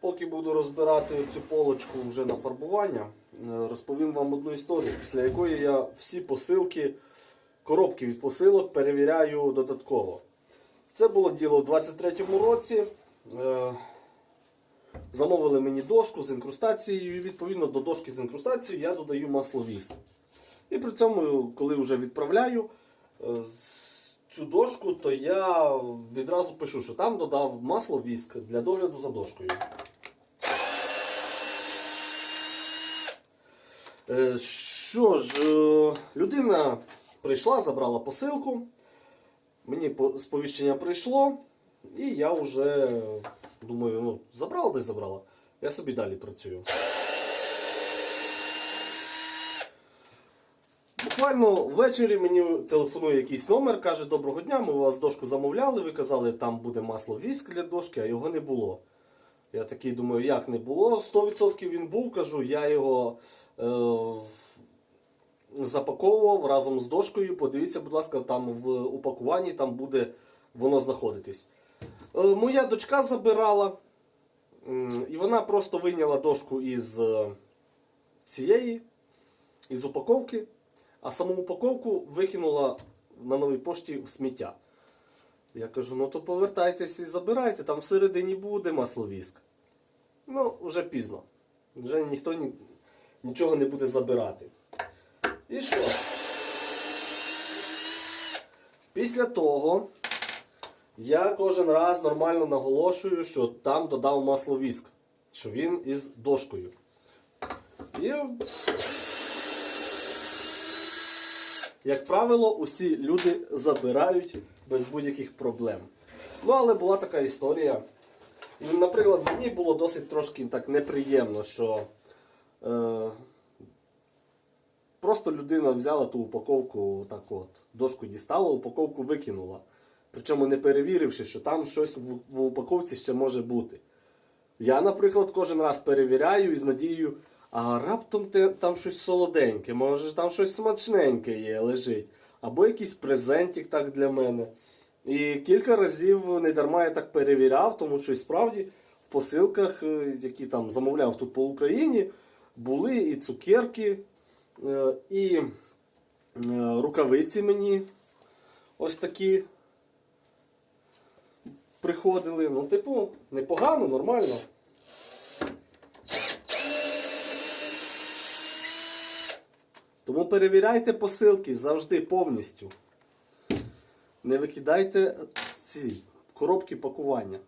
Поки буду розбирати цю полочку вже на фарбування, е, розповім вам одну історію, після якої я всі посилки, коробки від посилок перевіряю додатково. Це було діло у 23-му році. Е, Замовили мені дошку з інкрустацією, і відповідно до дошки з інкрустацією я додаю масло віск. І при цьому, коли вже відправляю е, цю дошку, то я відразу пишу, що там додав масло віск для догляду за дошкою. Е, Що ж, е, людина прийшла, забрала посилку. Мені сповіщення прийшло, і я вже думаю, ну, забрала десь забрала. Я собі далі працюю. Буквально ввечері мені телефонує якийсь номер, каже: Доброго дня, ми у вас дошку замовляли. Ви казали, там буде масло віск для дошки, а його не було. Я такий думаю, як не було? 100% він був, кажу, я його е, запаковував разом з дошкою. Подивіться, будь ласка, там в упакуванні там буде воно знаходитись. Е, моя дочка забирала, і вона просто вийняла дошку із е, цієї, із упаковки, а саму упаковку викинула на новій пошті в сміття. Я кажу, ну то повертайтесь і забирайте, там всередині буде масловіск. Ну, вже пізно. Вже ніхто ні, нічого не буде забирати. І що? Після того я кожен раз нормально наголошую, що там додав масловіск, що він із дошкою. І, як правило, усі люди забирають без будь-яких проблем. Ну, але була така історія. Наприклад, мені було досить трошки так неприємно, що е, просто людина взяла ту упаковку, так от, дошку дістала, упаковку викинула. Причому не перевіривши, що там щось в, в упаковці ще може бути. Я, наприклад, кожен раз перевіряю і з надією, а раптом те, там щось солоденьке, може там щось смачненьке є, лежить. Або якийсь презентик так для мене. І кілька разів не дарма я так перевіряв, тому що і справді в посилках, е, які там замовляв тут по Україні, були і цукерки, е, і е, рукавиці мені ось такі приходили. Ну, типу, непогано, нормально. Тому перевіряйте посилки завжди повністю. Не викидайте ці коробки пакування.